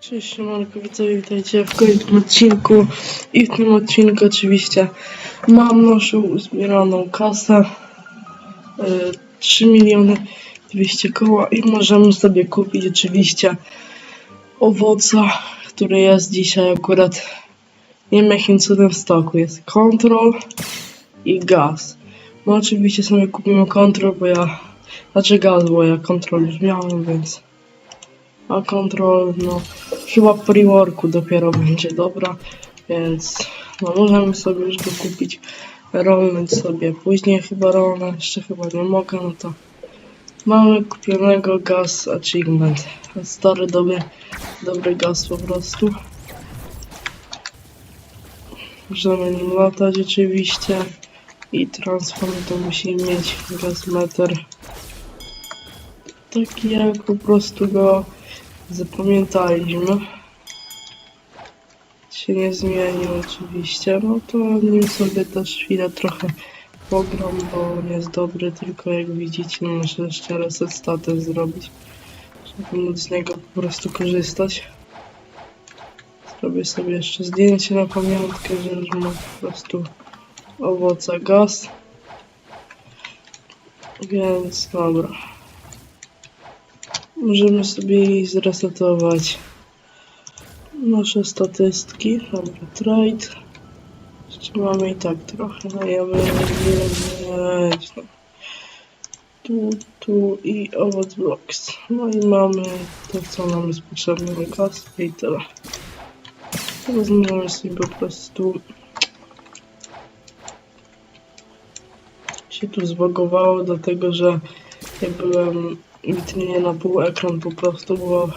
Cześć, siemanko, widzowie, witajcie w kolejnym odcinku i w tym odcinku oczywiście mam naszą uzbieraną kasę y, 3 miliony 200 koła i możemy sobie kupić oczywiście owoca, który jest dzisiaj akurat nie wiem jakim cudem w stoku, jest kontrol i gaz. No oczywiście sobie kupimy kontrol, bo ja, znaczy gaz, bo ja kontrol już miałem, więc a kontrol, no chyba po reworku dopiero będzie dobra, więc no możemy sobie już go kupić, rolnąć sobie. Później chyba rolnę, jeszcze chyba nie mogę, no to mamy kupionego gaz achievement, stary dobry, dobry gaz po prostu. Możemy nim latać oczywiście i transform to musi mieć gazmeter taki jak po prostu go zapamiętaliśmy. Się nie zmienił oczywiście, no to nim sobie też chwilę trochę pogram, bo on jest dobry, tylko jak widzicie no muszę jeszcze reset status zrobić, żeby móc z niego po prostu korzystać. Zrobię sobie jeszcze zdjęcie na pamiątkę, że mam po prostu owoce gaz. Więc dobra. Możemy sobie zresetować nasze statystyki. Dobra, trade. Jeszcze mamy i tak trochę, no. No. Tu, tu i owoc blocks. No i mamy to, co nam jest potrzebne do kasy i tyle. Teraz sobie po prostu się tu zbagowało, dlatego że ja byłem witrynie na pół ekran po prostu, bo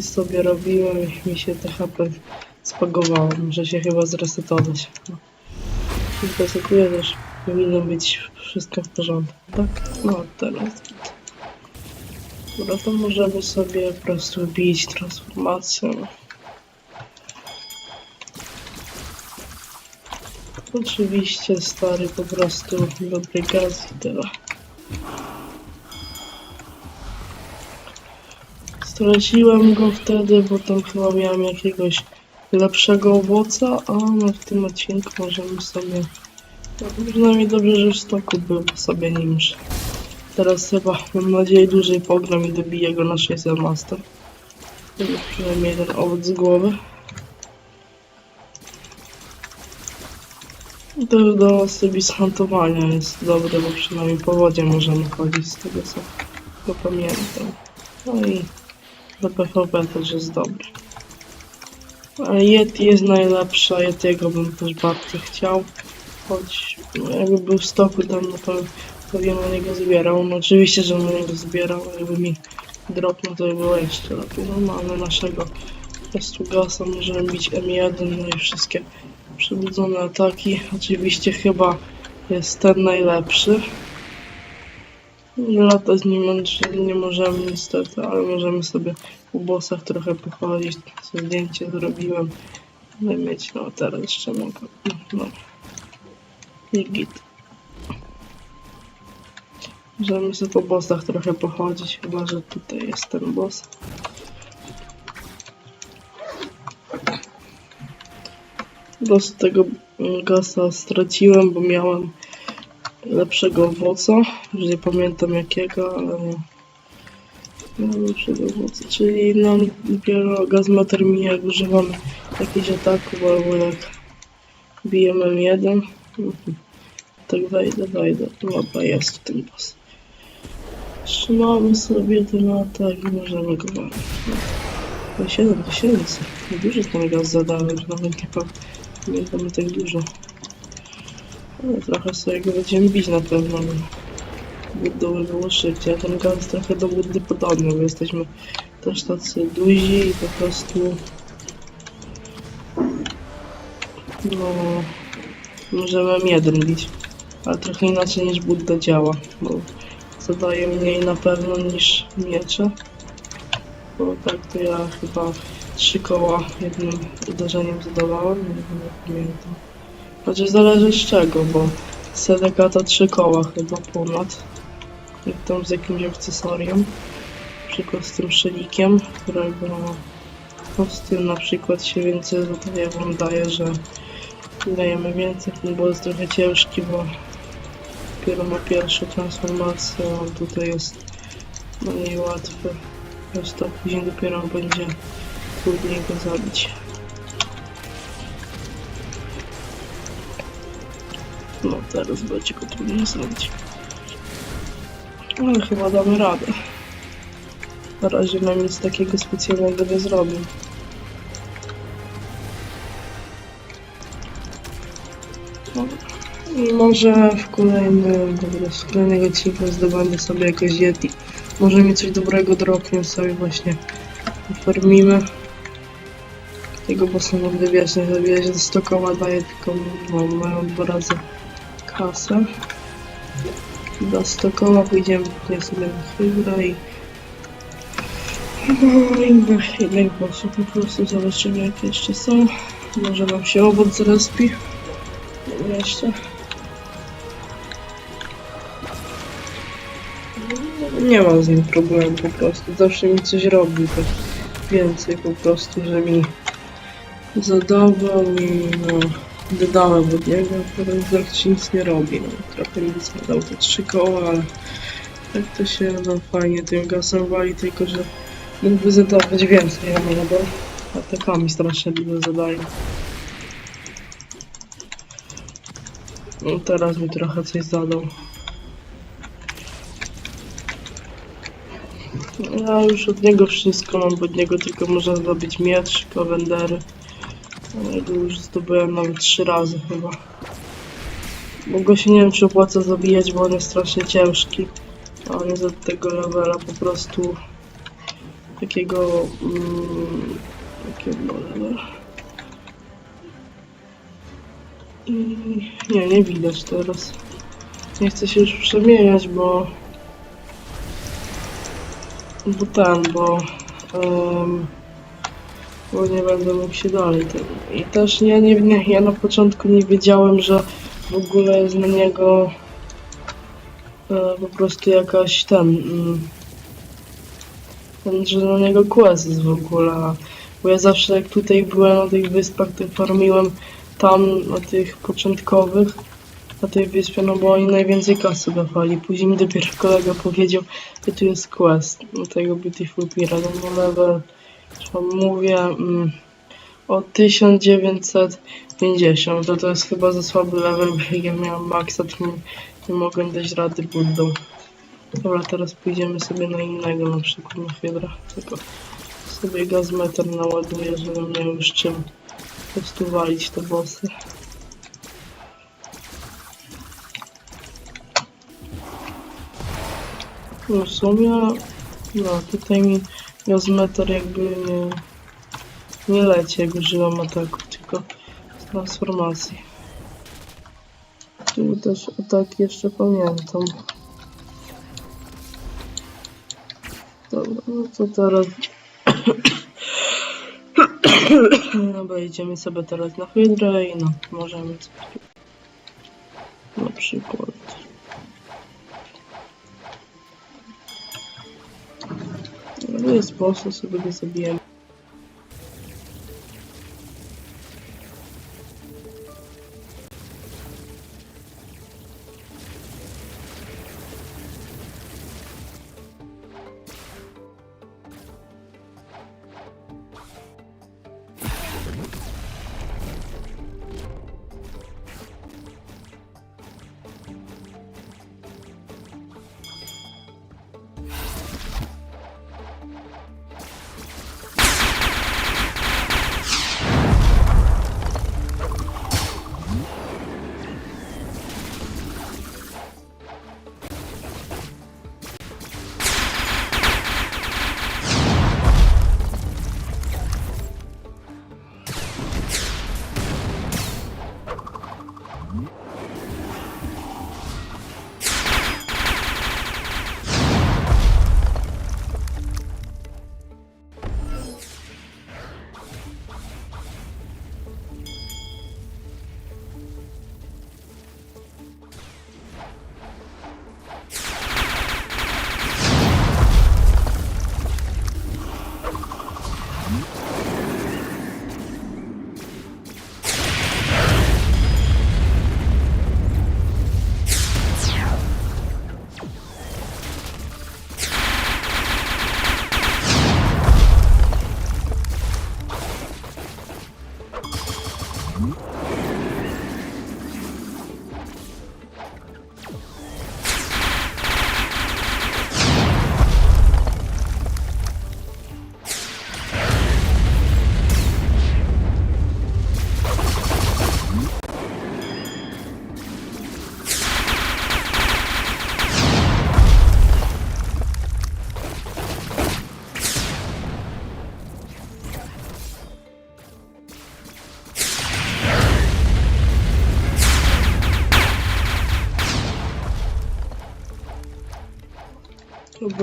sobie robiłem i mi się THP spagowało. Muszę się chyba zresetować. No. I Zresetuję też powinno być wszystko w porządku, tak? No teraz. Dobra, to możemy sobie po prostu bić transformację. Oczywiście stary po prostu dobry gaz i tyle. Straciłem go wtedy, bo tam chyba miałem jakiegoś lepszego owoca, a no w tym odcinku możemy sobie... No, przynajmniej dobrze, że w stoku był, sobie nim już. Teraz chyba, mam nadzieję, dłużej pogram i dobiję go na 600 Master. Przynajmniej jeden owoc z głowy. I to już do sobie hantowania jest dobre, bo przynajmniej po wodzie możemy chodzić z tego co pamiętam. No i do PvP też jest dobry. Ale Yeti jest najlepsza, Yetiego bym też bardzo chciał. Choć no, jakby był w stoku tam, no to pewnie na niego zbierał. No oczywiście, że na niego zbierał, jakby mi dropnął, to by było jeszcze lepiej. No mamy naszego Estugasa, możemy bić M1, no i wszystkie przybudzone ataki. Oczywiście chyba jest ten najlepszy. Lata z nim nie możemy niestety, ale możemy sobie po bossach trochę pochodzić. Co zdjęcie zrobiłem. Ale mieć, no teraz jeszcze mogę. No. I git. Możemy sobie po bossach trochę pochodzić, chyba że tutaj jest ten boss. Po tego gasa straciłem, bo miałem lepszego owoca. Już nie pamiętam jakiego, ale nie. Miałem lepszego owoca, czyli nam dopiero gaz ma termin jak używamy jakichś ataków albo jak bijemy M1. Mhm. Tak wejdę, wejdę. Dobra, jest ten boss. Trzymamy sobie ten atak i możemy go walić. No. 7 tysięcy. Dużo ten gaz zadałem, że nawet nie pa- pamiętam tak dużo. No, trochę sobie go będziemy bić na pewno. no. By było szybciej, ten gaz trochę do buddy podobny, bo jesteśmy też tacy duzi i po prostu... No... Możemy M1 bić, ale trochę inaczej niż Budda działa, bo zadaje mniej na pewno niż miecze. Bo tak to ja chyba trzy koła jednym uderzeniem zadawałem, nie pamiętam. Chociaż zależy z czego, bo Sedeka to trzy koła chyba ponad. Jak tam z jakimś akcesorium. Na przykład z tym szelikiem, którego tym na przykład się więcej zadaje, wam daje, że dajemy więcej, ten boss jest trochę ciężki, bo dopiero ma pierwszą transformację, a tutaj jest no niełatwy. Jest to później dopiero będzie trudniej go zabić. No teraz będzie go trudniej zrobić. Ale chyba damy radę. Na razie nam nic takiego specjalnego nie zrobił. No, może w kolejnym, dobra, z kolejnego odcinku zdobędę sobie jakoś Yeti. Może mi coś dobrego dropnie sobie właśnie farmimy. Tego bossa nigdy wiesz, nie zabijać do 100 koła daje tylko no, mają dwa razy kasę. Do 100 koła pójdziemy tutaj sobie na hydra i no i na bossów po prostu zobaczymy jakie jeszcze są. Może nam się owoc zrespi. Dobra, jeszcze. Nie mam z nim problemu po prostu. Zawsze mi coś robi tak więcej po prostu, że mi zadawał i no dodałem od niego, teraz praktycznie nic nie robi. No, trochę mi zadał te trzy koła, ale tak to się no, fajnie tym gasem wali, tylko że mógłby zadawać więcej, ja nie bo atakami strasznie dużo zadaje. No teraz mi trochę coś zadał. Ja już od niego wszystko mam, od niego tylko można zdobyć miecz, kawendery. Go już zdobyłem nawet trzy razy chyba. Bo go się nie wiem czy opłaca zabijać, bo on jest strasznie ciężki. A on jest od tego levela po prostu takiego... Mm, jakiego level? I nie, nie widać teraz. Nie chcę się już przemieniać, bo... Bo ten, bo... em, bo nie będę mógł się dalej tym. I też nie, nie, nie, ja na początku nie wiedziałem, że w ogóle jest na niego e, po prostu jakaś ten, mm, ten, że na niego quest jest w ogóle. Bo ja zawsze jak tutaj byłem na tych wyspach, to farmiłem tam na tych początkowych, na tej wyspie, no bo oni najwięcej kasy dawali. Później mi dopiero kolega powiedział, że tu jest quest do tego Beautiful Pirate, no level, mówię, mm, o 1950, to to jest chyba za słaby level, bo ja miałem maxa, to nie, nie mogłem dać rady buddą. Dobra, teraz pójdziemy sobie na innego, na przykład na Hydra, tylko sobie gazmeter naładuję, żebym miał już czym po prostu walić te bossy. No w sumie, no tutaj mi gazmeter jakby nie, nie leci jak używam ataku, tylko z transformacji. Tu też atak jeszcze pamiętam. Dobra, no to teraz... Dobra, idziemy sobie teraz na hydrę i no, możemy na przykład... No jest bossa, sobie go zabijemy.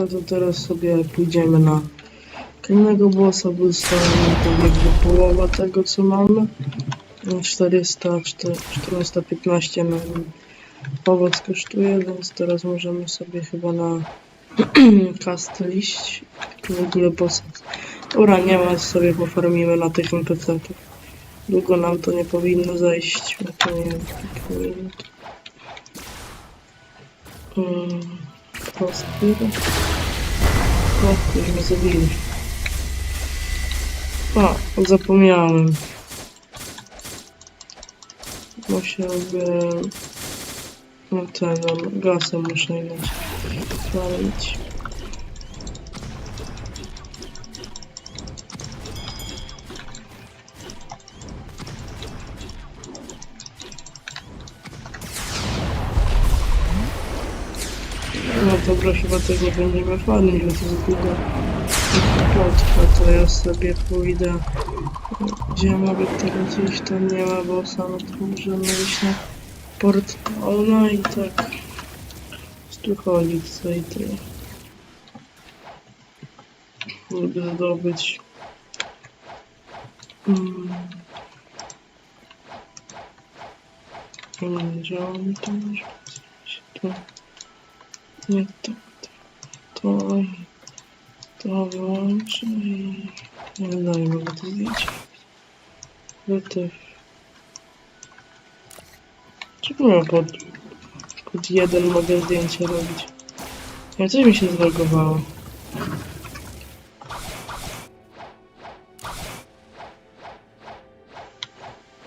Dobra, to teraz sobie pójdziemy na kolejnego bossa, bo zostało nam to jakby połowa tego co mamy. No, 400, 415 na owoc kosztuje, więc teraz możemy sobie chyba na kasty iść. Czy w ogóle bossa. Dobra, nie ma, sobie pofarmimy na tych NPC-ów. Długo nam to nie powinno zajść, bo to nie kilka minut. Hmm, Prospera. O, już mnie zabili. A, zapomniałem. Musiałbym... No ten, gasem muszę inaczej palić. Chyba tego nie będziemy farmić, bo to długo potrwa, to ja sobie pójdę. Gdzie mogę teraz iść, tam nie ma bossa, no to możemy iść na port. O, no i tak. Tu chodzi co i tyle. Żeby zdobyć. Mm. Mm, Gdzie on to może być? Tu. Nie to. To. To, wyłączę i... Nie wydaje mi to zdjęcie. Wytyw. Czemu ja pod... pod jeden mogę zdjęcie robić? Ja coś mi się zlogowało.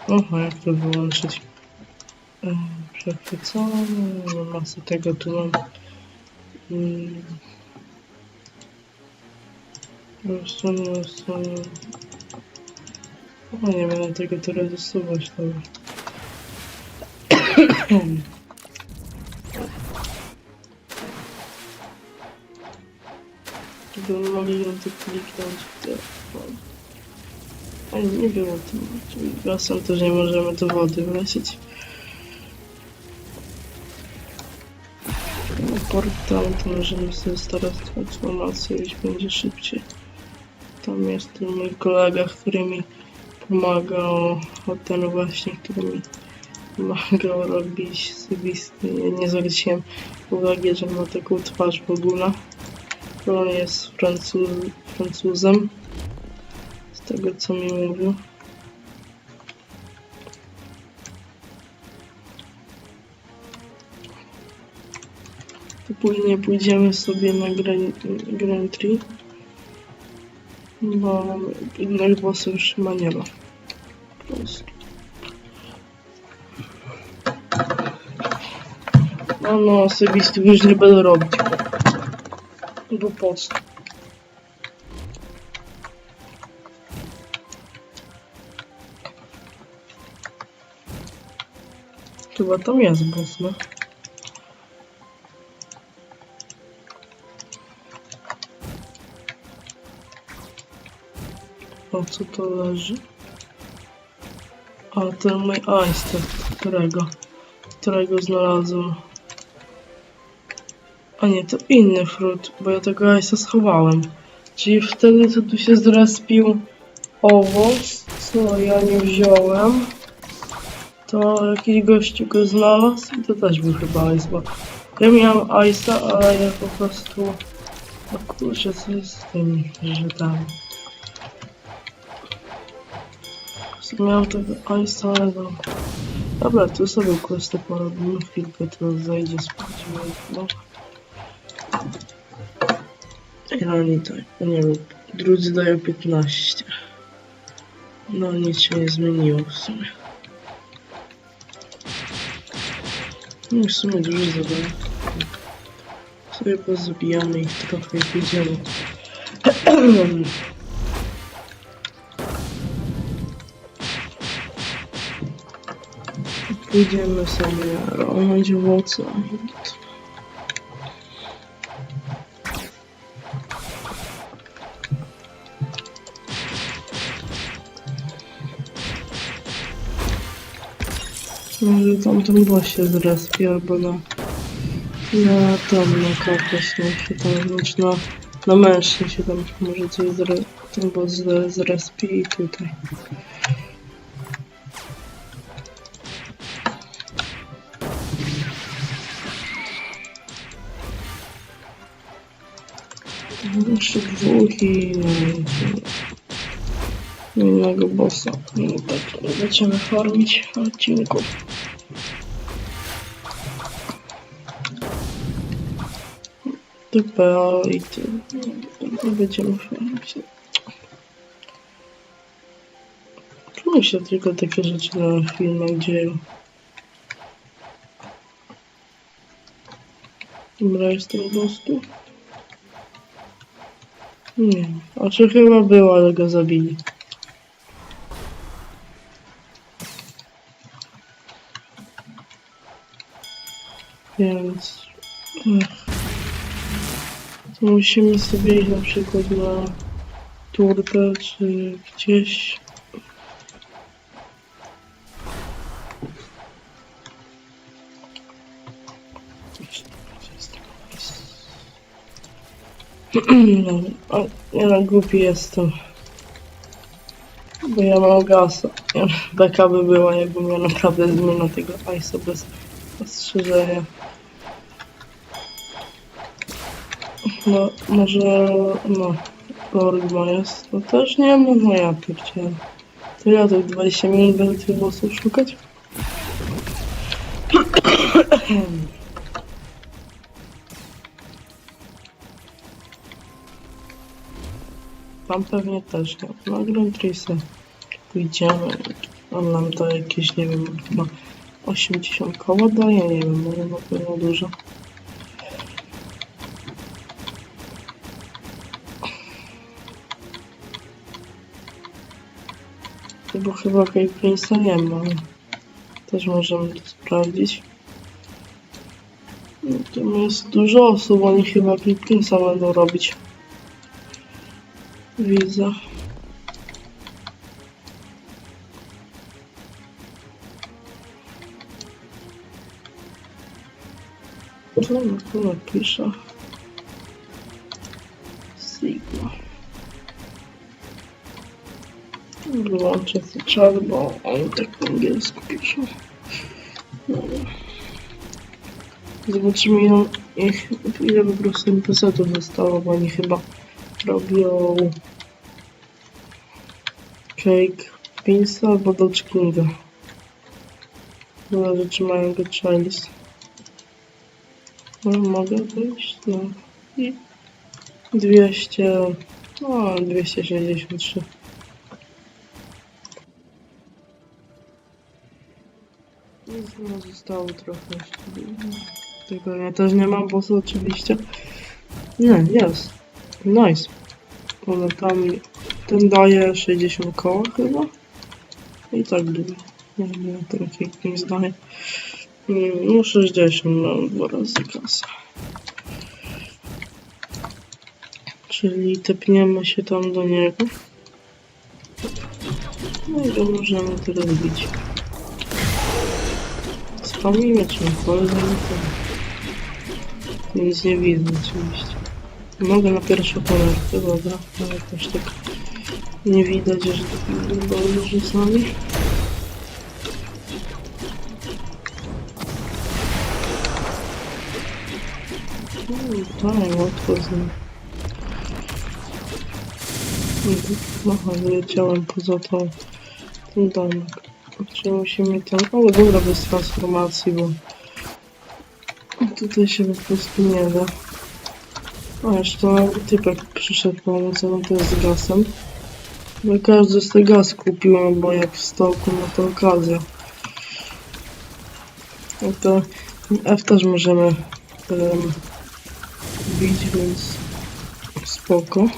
Oho, jak to wyłączyć? Em, Przechwycone, no masę tego tu mam. Mm. Rozsłony, rozsłony. O, nie będę tego teraz usuwać, dobra. Gdybym mogli ją tu kliknąć w telefon. A nie, nie było tym. Czyli Gasem też nie możemy do wody wlecieć. Portal to możemy sobie starać transformację iść będzie szybciej. Tam jest ten mój kolega, który mi pomagał, o ten właśnie, który mi pomagał robić zybisty. Nie, nie zwróciłem uwagi, że ma taką twarz w ogóle. On jest Francuz, Francuzem. Z tego co mi mówił. Później pójdziemy sobie na Grand, Prix. Bo innych bossów już chyba nie ma. Po prostu. No no, osobisty już nie będę robić. Bo po co? Chyba tam jest boss, no. O co to leży? A ten mój ice, którego? Którego znalazłem. A nie, to inny frut, bo ja tego ice'a schowałem. Czyli wtedy co tu się zrespił owoc, co ja nie wziąłem, to jakiś gościu go znalazł i to też był chyba ice, bo ja miałem ice'a, ale ja po prostu... O kurczę, co jest z tymi żytami? Miałem tego no... Dobra, tu sobie questę porobimy chwilkę, to zajdzie sprawdzimy. No. Ja nie tak, nie wiem, drudzy dają 15. No nic się nie zmieniło w sumie. No w sumie dużo zadań. Sobie pozabijamy ich trochę i pójdziemy. Pójdziemy sobie rolnąć owoce. Może tamten boss się zrespi albo na Na tam, na no się tam, znaczy na, na mężczyzn się tam może coś zre, tam bo z, z respi i tutaj. Jeszcze dwóch i no, no, innego bossa. No tak, będziemy farmić odcinków. TPA i ty. No, będziemy farmić. Czemu się tylko takie rzeczy na filmach dzieją? Dobra, jestem po prostu. Nie, a czy chyba było, ale go zabili. Więc... Ech. To musimy sobie iść na przykład na turkę, czy gdzieś... ja na głupi jestem. Bo ja mam gasa. Ja, beka by była, jakbym miał naprawdę zmienił tego Ice'a bez ostrzeżenia. No, może, no, Lorgma jest. No też nie wiem, no ja pierdzielę. To ja tych 20 minut będę tych bossów szukać? Tam pewnie też, no. Na Grand Race pójdziemy. On nam da jakieś, nie wiem, chyba 80 koła daje, nie wiem, może na pewno dużo. Bo chyba Prince'a nie ma. Też możemy to sprawdzić. No, Tam jest dużo osób, oni chyba Prince'a będą robić. Widzę. On tu napisze? Sigma. Wyłączę ten czar, bo oni tak po angielsku piszą. Dobra. Zobaczymy ile, ile po prostu NPC-ów zostało, bo oni chyba robią Cake Pinsa albo Dodge Kinga. Zależy czy mają go Chalice. No, mogę wyjść? No. I 200... No, 263. Nic no, zostało trochę jeszcze. Tylko ja też nie mam bossa oczywiście. Nie, jest. Nice. Ale tam ten daje 60 koła chyba. I tak dużo. Nie wiem, teraz jak nie zdaje. Mm, No 60 mam dwa razy kasę. Czyli tepniemy się tam do niego. No i go możemy teraz bić. Spamimy czy polecamy to. Nic nie widzę oczywiście. Mogę na pierwszą kamerkę, dobra, ale też tak nie widać, że dobrze rzucami. Mm, Tak, łatwo z nim. Aha, wyleciałem poza tą, ten domek. Czy musimy tam... O, dobra, bez transformacji, bo tutaj się po prostu nie da. A jeszcze typek przyszedł pomóc, ale to jest z gasem. No każdy z tych gaz kupiłem, bo jak w stołku, no to okazja. No to F też możemy um, bić, więc spoko.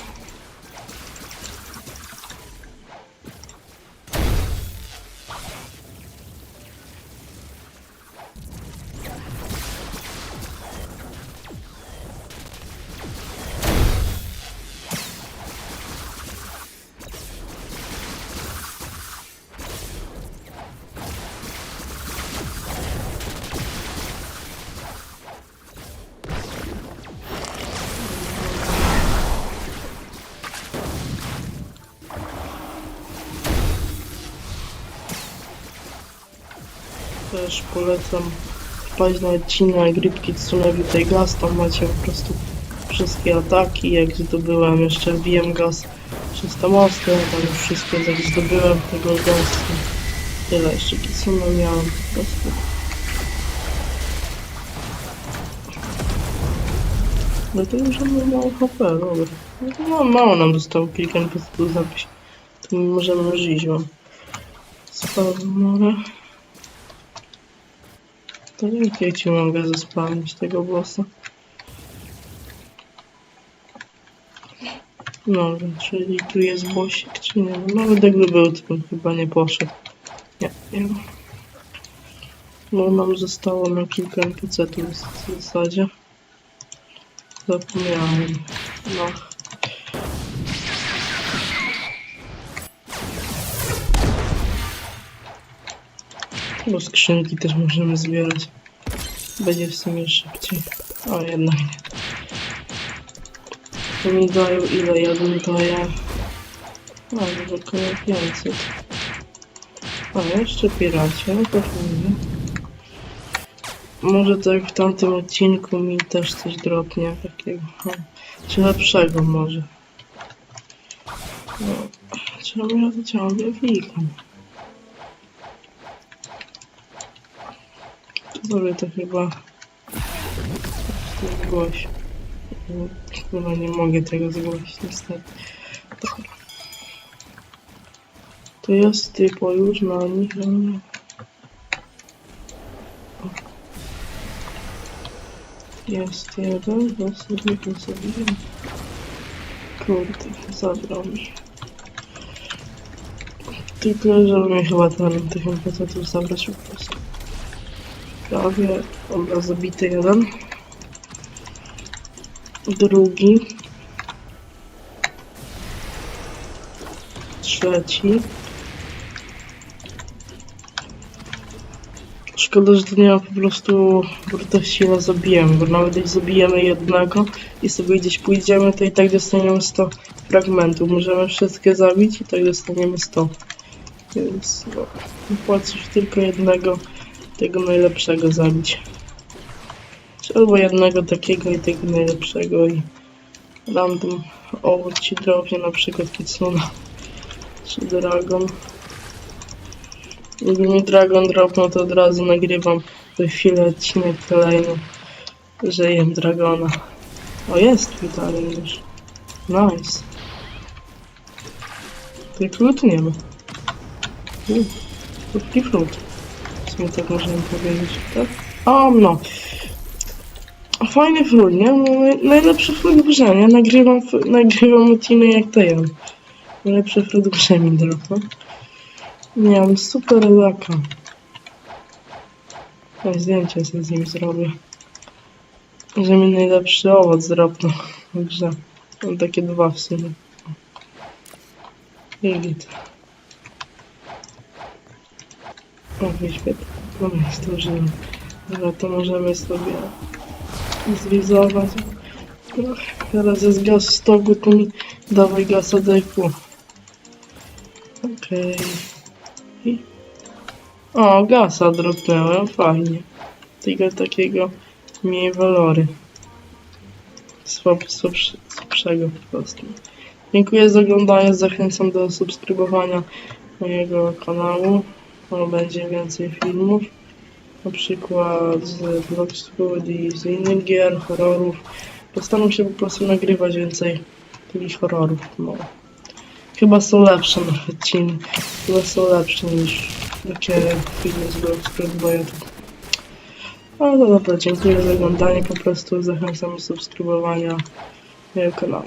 Też polecam wpaść na odcinek Rybki Tsunami tej Gas, tam macie po prostu wszystkie ataki, jak zdobyłem jeszcze wiem gaz 300 mosty, tam już wszystko jak zdobyłem tego gazu. Tyle jeszcze Kitsune miałem po prostu. No to już mamy mało HP, dobra. No to mało, nam zostało kilka NPC zapiś. To my możemy żyć wam. Spawmore. To jak ja ci mogę zespawnić tego bossa? No, czyli tu jest bossik, czy nie? No, Nawet jakby był, to bym chyba nie poszedł. Nie, nie. No, nam zostało na kilka NPC-ów w zasadzie. Zapomniałem. No. Bo skrzynki też możemy zbierać. Będzie w sumie szybciej. O, jednak nie. To mi dają ile ja bym daję? A, może około 500. A, jeszcze piraci, no to fajnie. Może tak w tamtym odcinku mi też coś dropnie takiego. No, czy lepszego może. No, czemu ja to ciągle klikam? Dobra, to chyba... Zgłoś. Chyba nie mogę tego zgłosić, niestety. Dobra. To jest typo już na nich, ale nie. Jest jeden, bo sobie zabiłem. Kurde, zabrał mi. Tylko, żeby mnie chyba ten tych NPC-ów zabrać po prostu. Prawie, dobra, zabity jeden. Drugi. Trzeci. Szkoda, że to nie ma po prostu wartości na zabijem, bo nawet jak zabijemy jednego i sobie gdzieś pójdziemy, to i tak dostaniemy 100 fragmentów. Możemy wszystkie zabić i tak dostaniemy 100. Więc no, płacisz tylko jednego, tego najlepszego zabić. Albo jednego takiego i tego najlepszego i random owoc ci drobnie, na przykład Kitsuna czy Dragon. Gdyby mi Dragon dropnął, to od razu nagrywam za chwilę odcinek kolejny, że Dragona. O, jest Witalion już. Nice. Tylko lutu nie ma. Uuu. W sumie tak możemy powiedzieć, tak? O, no. Fajny frut, nie? No, naj- Najlepszy frut w? Nagrywam, nagrywam odcinek jak to jem. Najlepszy frut w grze mi dropnął. Miałem super laka. Ja zdjęcie sobie z nim zrobię. Że mi najlepszy owoc zrobił w. Mam takie dwa w sumie. I. Wyświetl. No i zdążyłem. Dobra, to możemy sobie zwizować. Teraz jest gaz w stogu, to mi dawaj daj pół. Okej. I... O, gasa dropnęłem, fajnie. Tylko takiego mniej walory. Słab, słabszego po prostu. Dziękuję za oglądanie, zachęcam do subskrybowania mojego kanału. Bo będzie więcej filmów. Na przykład z Bloxfood i z innych gier, horrorów. Postaram się po prostu nagrywać więcej takich horrorów. No. Chyba są lepsze na odciny. Chyba są lepsze niż takie filmy z Bloxfood, bo ja to... Ale no dobra, dziękuję za oglądanie. Po prostu zachęcam do subskrybowania mojego kanału.